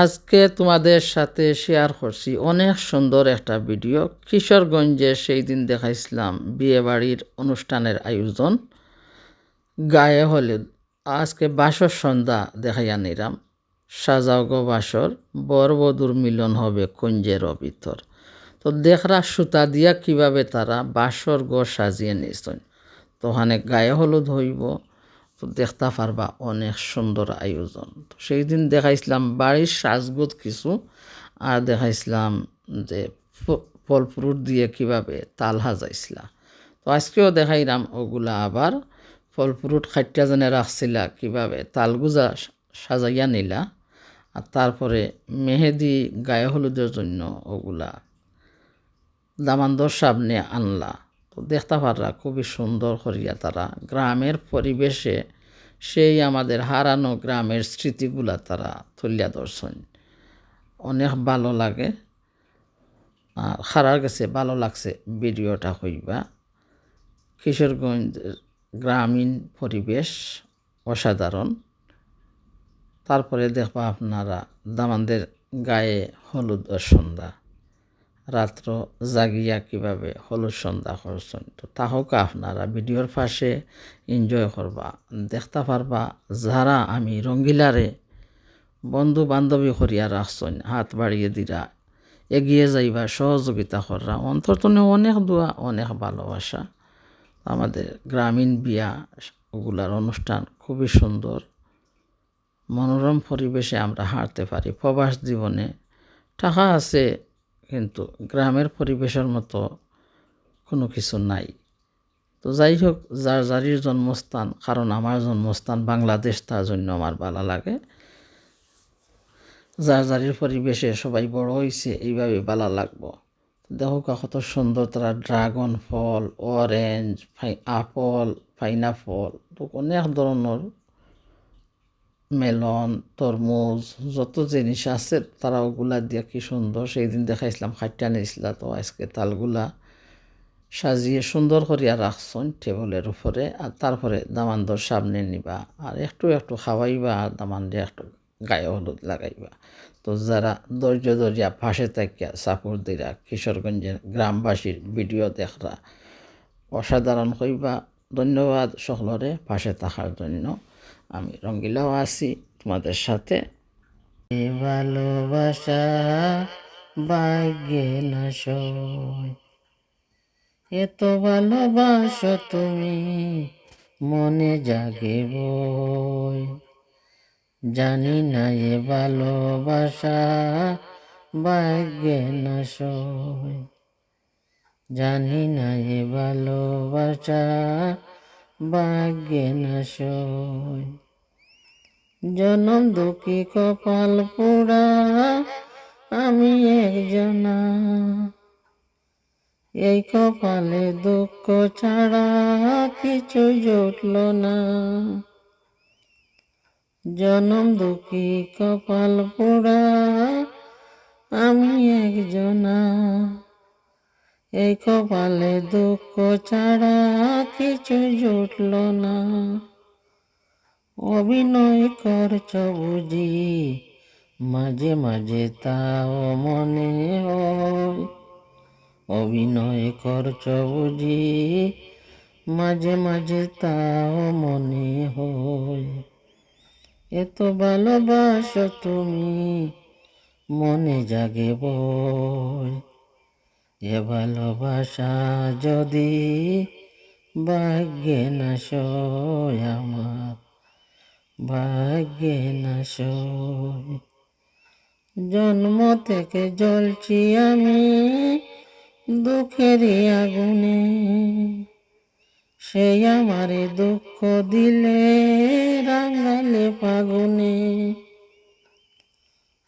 আজকে তোমাদের সাথে শেয়ার করছি অনেক সুন্দর একটা ভিডিও কিশোরগঞ্জে সেই দিন দেখাইছিলাম বিয়েবাড়ির অনুষ্ঠানের আয়োজন। গায়ে হলুদ। আজকে বাসর সন্ধ্যা দেখাইয়া নিলাম। সাজাও গো বাসর। বর বধুর মিলন হবে কুঞ্জের ভিতর। তো দেখরা সুতা দিয়া কীভাবে তারা বাসর গো সাজিয়ে নিয়েছেন। তো ওখানে গায়ে হলুদ হইব। তো দেখতে পারবা অনেক সুন্দর আয়োজন। তো সেই দিন দেখাইছিলাম বাড়ির সাজগোজ কিছু, আর দেখাইছিলাম যে ফ- ফল ফ্রুট দিয়ে কীভাবে তাল সাজাইছিলা। তো আজকেও দেখাইলাম ওগুলা আবার। ফল ফ্রুট খাইটা যেনে রাখছিলা, কীভাবে তালগুজা সাজাইয়া নিলা। আর তারপরে মেহেদি, গায়ে হলুদের জন্য ওগুলা দামান্দর সামনে আনলা। তো দেখতে পাররা খুবই সুন্দর করিয়া তারা। গ্রামের পরিবেশে সেই আমাদের হারানো গ্রামের স্মৃতিগুলা তারা তুলিয়া ধরছেন। অনেক ভালো লাগে। আর খারার কাছে ভালো লাগছে ভিডিওটা হইবা। কিশোরগঞ্জের গ্রামীণ পরিবেশ অসাধারণ। তারপরে দেখবা আপনারা দামানদের গায়ে হলুদ সন্ধ্যা। রাত্র জাগিয়া কীভাবে হলুদ সন্ধ্যা করছেন তো তাহোক আপনারা ভিডিওর পাশে এনজয় করবা, দেখতে পারবা যারা আমি রঙ্গিলারে বন্ধু বান্ধবী করিয়া রাখছেন হাত বাড়িয়ে দিরা, এগিয়ে যাইবা, সহযোগিতা কররা অন্তর্তনে অনেক দোয়া, অনেক ভালোবাসা। আমাদের গ্রামীণ বিয়া ওগুলার অনুষ্ঠান খুবই সুন্দর। মনোরম পরিবেশে আমরা হাঁটতে পারি, প্রবাস জীবনে টাকা আছে কিন্তু গ্রামের পরিবেশের মতো কোনো কিছু নাই। তো যাই হোক, যার যারির জন্মস্থান, কারণ আমার জন্মস্থান বাংলাদেশ, তার জন্য আমার ভালো লাগে। যার যারির পরিবেশে সবাই বড় হয়েছে এইভাবে ভালো লাগবো। দেখো কত সুন্দর তারা ড্রাগন ফল, অরেঞ্জ আপল, পাইনাপল, তো অনেক ধরনের মেলন, তরমুজ, যত জিনিস আছে, তারা ওগুলা দিয়া কি সুন্দর। সেই দিন দেখাইছিলাম খাইটা নিয়েছিলা তো আজকে তালগুলা সাজিয়ে সুন্দর করিয়া রাখছন টেবলের উপরে, আর তারপরে দামান্দর সামনে নিবা, আর একটু একটু খাওয়াইবা, আর দামান দিয়ে একটু গায়ে হলুদ লাগাইবা। তো যারা ধৈর্য ধরিয়া ফাঁসে থাকিয়া সাপোর্ট দিরা, কিশোরগঞ্জের গ্রামবাসীর ভিডিও দেখরা, অসাধারণ হইবা। ধন্যবাদ সকলরে পাশে থাকার জন্য। আমি রঙ্গিলাও আছি তোমাদের সাথে। ভালোবাসা ভাগ্যে না এত ভালোবাসো তুমি, মনে জাগে বই জানি না এ ভালোবাসা ভাগ্যে না জানি না এ ভালোবাসা ভাগ্যে না জনম দুঃখী কপাল পোড়া, আমি একজনা। এই কপালে দুঃখ ছাড়া কিছু জুটল না। জনম দুঃখী কপাল পোড়া, আমি একজনা। এই কপালে দুঃখ ছাড়া কিছু জুটল না। অভিনয় করছ বুঝি, মাঝে মাঝে তাও মনে হয়। অভিনয় করছ বুঝি, মাঝে মাঝে তাও মনে হয়। এত ভালোবাসো তুমি, মনে জাগে বই এ ভালোবাসা যদি ভাগ্যে না সয় আমার, ভাগ্যে না সয়। জন্ম থেকে জ্বলছি আমি দুঃখেরই আগুনে, সে আমারে দুঃখ দিলে রাঙালে পাগুনে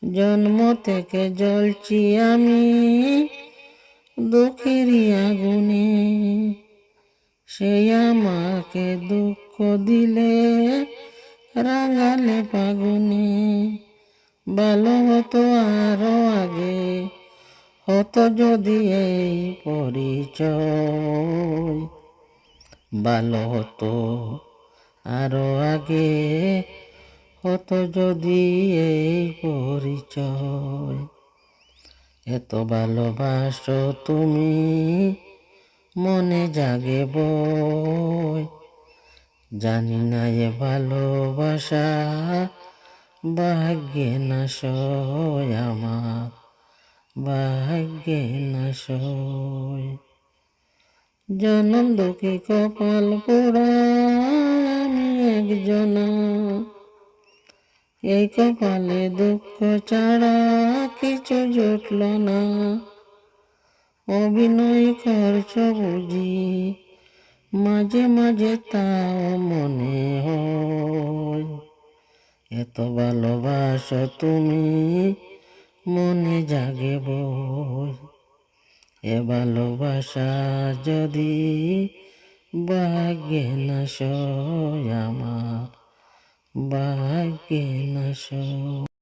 জন্ম থেকে জ্বলছি আমি দুঃখেরই আগুনে সে আমাকে দুঃখ দিলে, রাঙালে পাগুনে ভালো হতো আরও আগে, হতো যদি এই পরিচয়। ভালো হতো আরও আগে কত যদি এই পরিচয়। এত ভালোবাসো তুমি, মনে জাগে বই। জানি না এ ভালোবাসা ভাগ্যে না সয় আমার, ভাগ্যে না সয় জনম দুঃখী কপাল পোড়া আমি একজনা। এই কপালে দুঃখ ছাড়া কিছু জুটল না। অভিনয় করছ বুঝি মাঝে মাঝে তাও মনে হয়। এত ভালোবাসো তুমি, মনে জাগে বই। এ ভালোবাসা যদি ভাগ্যে না সয় আমার। ভাগ্যে না সয়